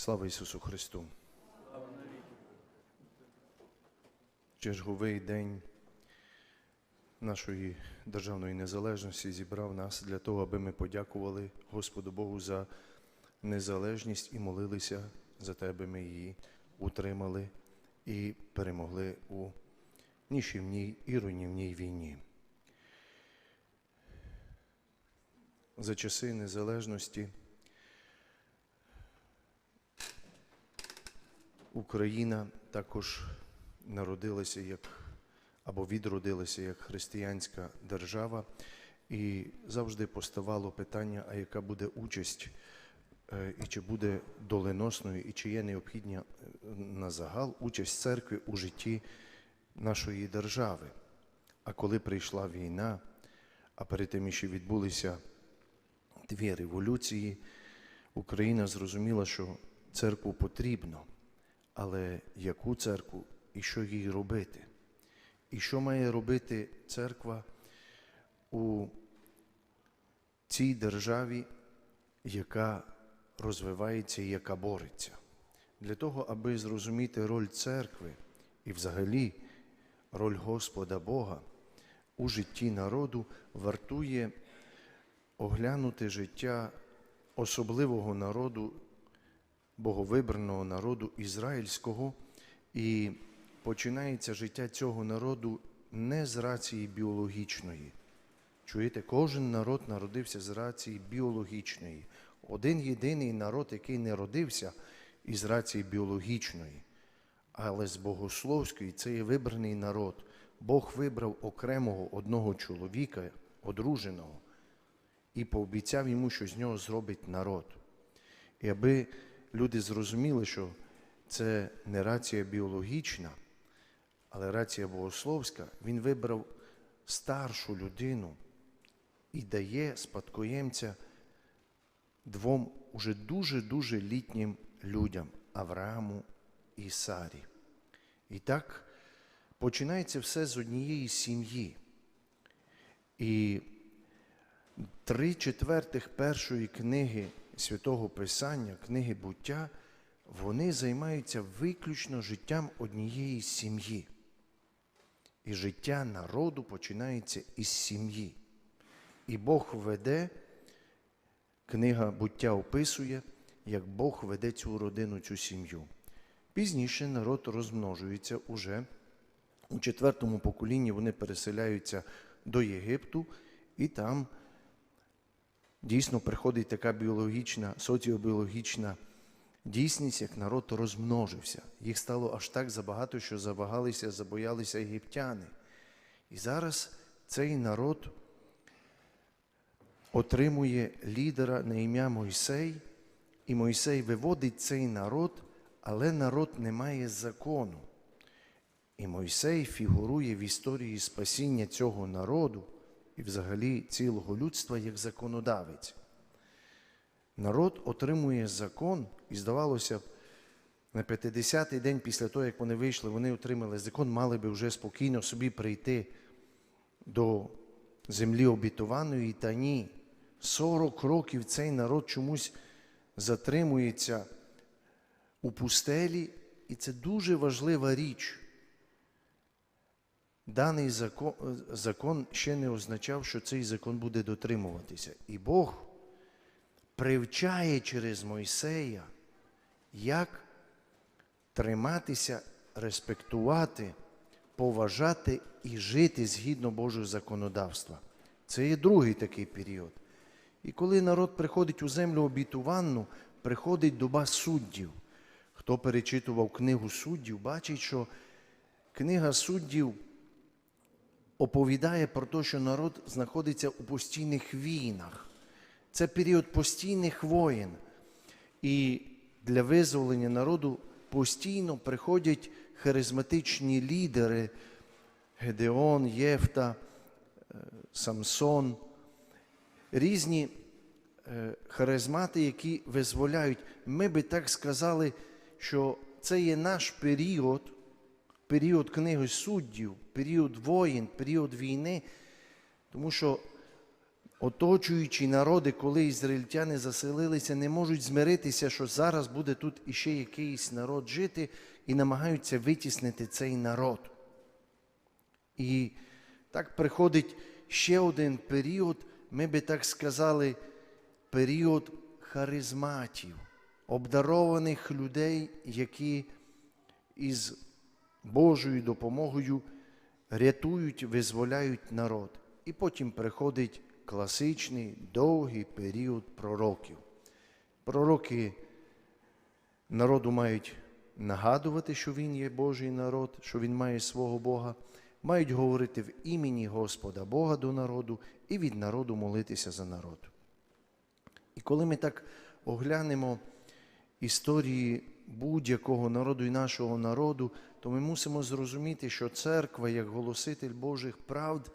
Слава Ісусу Христу! Черговий день нашої державної незалежності зібрав нас для того, аби ми подякували Господу Богу за незалежність і молилися за те, аби ми її утримали і перемогли у нішівній і руйнівній війні. За часи незалежності Україна також народилася як або відродилася як християнська держава, і завжди поставало питання, а яка буде участь, е, і чи буде доленосною, і чи є необхідна е, на загал участь церкви у житті нашої держави. А коли прийшла війна, а перед тим ще відбулися дві революції, Україна зрозуміла, що церкву потрібно. Але яку церкву і що їй робити? І що має робити церква у цій державі, яка розвивається і яка бореться? Для того, аби зрозуміти роль церкви і взагалі роль Господа Бога у житті народу, вартує оглянути життя особливого народу боговибраного народу ізраїльського, і починається життя цього народу не з рації біологічної. Чуєте, кожен народ народився з рації біологічної. Один єдиний народ, який не родився із рації біологічної, але з богословської це є вибраний народ. Бог вибрав окремого одного чоловіка, одруженого, і пообіцяв йому, що з нього зробить народ. І аби люди зрозуміли, що це не рація біологічна, але рація богословська, він вибрав старшу людину і дає спадкоємця двом уже дуже-дуже літнім людям Аврааму і Сарі. І так починається все з однієї сім'ї. І три четвертих першої книги Святого Писання, книги буття, вони займаються виключно життям однієї сім'ї. І життя народу починається із сім'ї. І Бог веде, книга буття описує, як Бог веде цю родину, цю сім'ю. Пізніше народ розмножується уже. У четвертому поколінні вони переселяються до Єгипту, і там дійсно приходить така біологічна, соціобіологічна дійсність, як народ розмножився. Їх стало аж так забагато, що забагалися, забоялися єгиптяни. І зараз цей народ отримує лідера на ім'я Мойсей, і Мойсей виводить цей народ, але народ не має закону. І Мойсей фігурує в історії спасіння цього народу і взагалі цілого людства як законодавець. Народ отримує закон, і здавалося б, на 50-й день після того, як вони вийшли, вони отримали закон, мали би вже спокійно собі прийти до землі обітованої, та ні. 40 років цей народ чомусь затримується у пустелі, і це дуже важлива річ. Даний закон, закон ще не означав, що цей закон буде дотримуватися. І Бог привчає через Мойсея, як триматися, респектувати, поважати і жити згідно Божого законодавства. Це є другий такий період. І коли народ приходить у землю обітуванну, приходить доба суддів. Хто перечитував книгу суддів, бачить, що книга суддів оповідає про те, що народ знаходиться у постійних війнах. Це період постійних воєн. І для визволення народу постійно приходять харизматичні лідери Гедеон, Єфта, е, Самсон, різні е, харизмати, які визволяють. Ми би так сказали, що це є наш період, період книги суддів, період воїн, період війни, тому що оточуючі народи, коли ізраїльтяни заселилися, не можуть змиритися, що зараз буде тут іще якийсь народ жити, і намагаються витіснити цей народ. І так приходить ще один період, ми би так сказали, період харизматів, обдарованих людей, які із Божою допомогою рятують, визволяють народ. І потім приходить класичний довгий період пророків. Пророки народу мають нагадувати, що він є Божий народ, що він має свого Бога, мають говорити в імені Господа Бога до народу і від народу молитися за народ. І коли ми так оглянемо історії будь-якого народу і нашого народу, то ми мусимо зрозуміти, що церква, як голоситель Божих правд,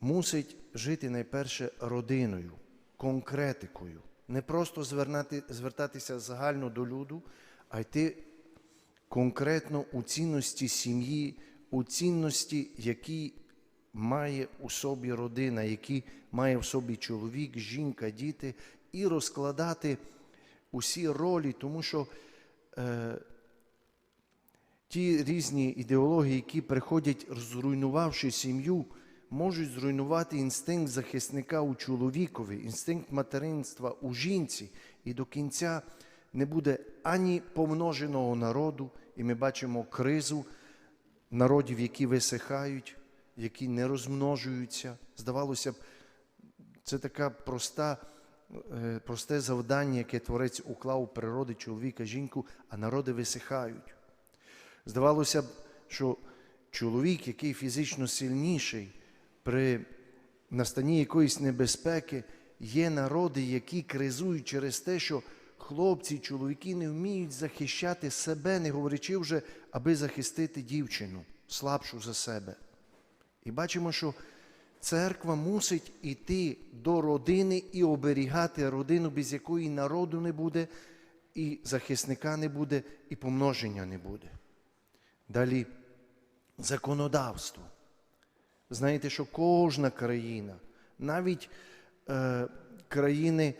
мусить жити найперше родиною, конкретикою. Не просто звернати, звертатися загально до люду, а йти конкретно у цінності сім'ї, у цінності, які має у собі родина, які має в собі чоловік, жінка, діти, і розкладати усі ролі, тому що е, ті різні ідеології, які приходять, зруйнувавши сім'ю, можуть зруйнувати інстинкт захисника у чоловікові, інстинкт материнства у жінці, і до кінця не буде ані помноженого народу, і ми бачимо кризу народів, які висихають, які не розмножуються. Здавалося б, це така е, просте завдання, яке Творець уклав природи чоловіка, жінку, а народи висихають. Здавалося б, що чоловік, який фізично сильніший, при настанні якоїсь небезпеки, є народи, які кризують через те, що хлопці, чоловіки не вміють захищати себе, не говорячи вже, аби захистити дівчину, слабшу за себе. І бачимо, що церква мусить іти до родини і оберігати родину, без якої народу не буде, і захисника не буде, і помноження не буде. Далі законодавство. Знаєте, що кожна країна, навіть е, країни,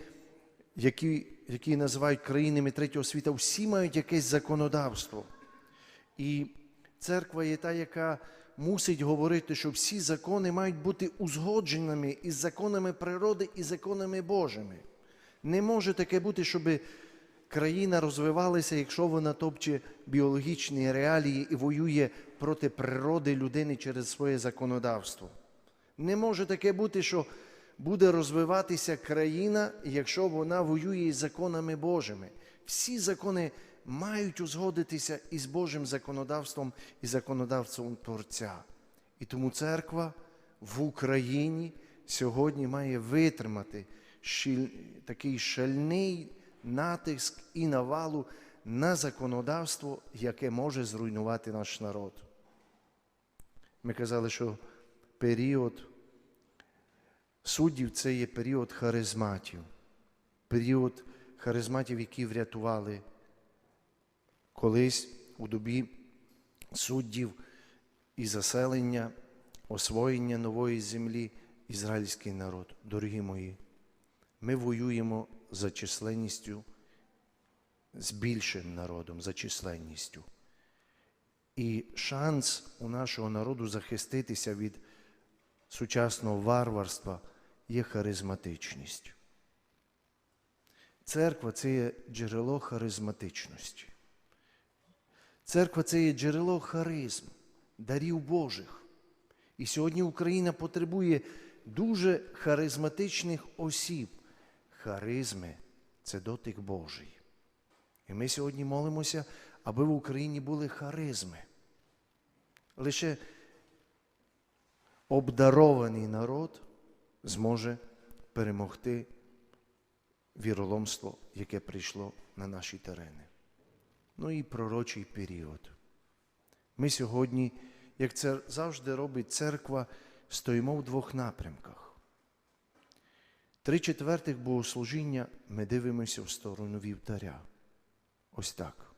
які, які називають країнами третього світу, всі мають якесь законодавство. І церква є та, яка мусить говорити, що всі закони мають бути узгодженими із законами природи і законами Божими. Не може таке бути, щоб країна розвивалася, якщо вона топче біологічні реалії і воює проти природи людини через своє законодавство. Не може таке бути, що буде розвиватися країна, якщо вона воює із законами Божими. Всі закони мають узгодитися із Божим законодавством і законодавством Творця. І тому церква в Україні сьогодні має витримати такий шальний натиск і навалу на законодавство, яке може зруйнувати наш народ. Ми казали, що період суддів це є період харизматів, період харизматів, які врятували колись у добі суддів і заселення, освоєння нової землі ізраїльський народ. Дорогі мої, ми воюємо за численністю з більшим народом, за численністю. І шанс у нашого народу захиститися від сучасного варварства є харизматичність. Церква це є джерело харизматичності. Церква це є джерело харизм, дарів Божих. І сьогодні Україна потребує дуже харизматичних осіб. Харизми це дотик Божий. І ми сьогодні молимося, аби в Україні були харизми. Лише обдарований народ зможе перемогти віроломство, яке прийшло на наші терени. Ну і пророчий період. Ми сьогодні, як це завжди робить церква, стоїмо в двох напрямках. Три четвертих богослужіння ми дивимося в сторону вівтаря. Ось так.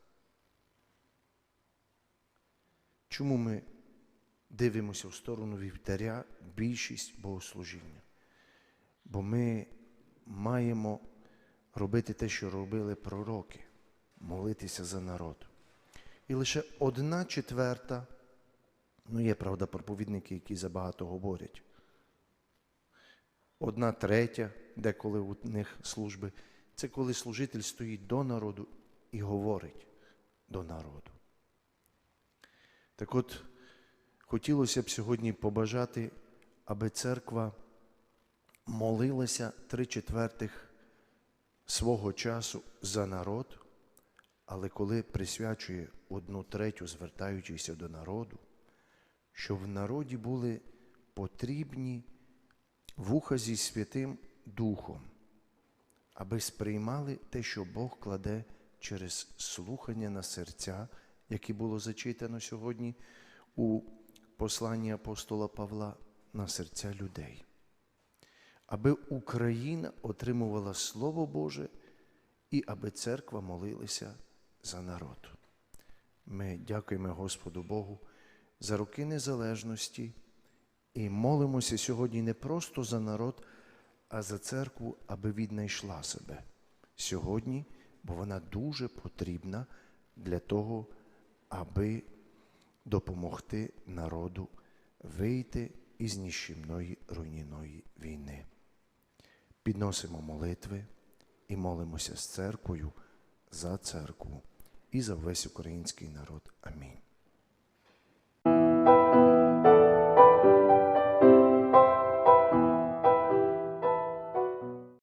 Чому ми дивимося в сторону вівтаря більшість богослужіння? Бо ми маємо робити те, що робили пророки, молитися за народ. І лише одна четверта, ну є, правда, проповідники, які забагато говорять. Одна третя, деколи у них служби, це коли служитель стоїть до народу і говорить до народу. Так от, хотілося б сьогодні побажати, аби церква молилася три четвертих свого часу за народ, але коли присвячує одну третю, звертаючись до народу, щоб в народі були потрібні вуха зі Святим Духом, аби сприймали те, що Бог кладе через слухання на серця, яке було зачитано сьогодні у посланні апостола Павла на серця людей. Аби Україна отримувала Слово Боже і аби церква молилася за народ. Ми дякуємо Господу Богу за роки незалежності і молимося сьогодні не просто за народ, а за церкву, аби віднайшла себе сьогодні, бо вона дуже потрібна для того, аби допомогти народу вийти із ніщівної руйнівної війни. Підносимо молитви і молимося з церквою за церкву і за весь український народ. Амінь.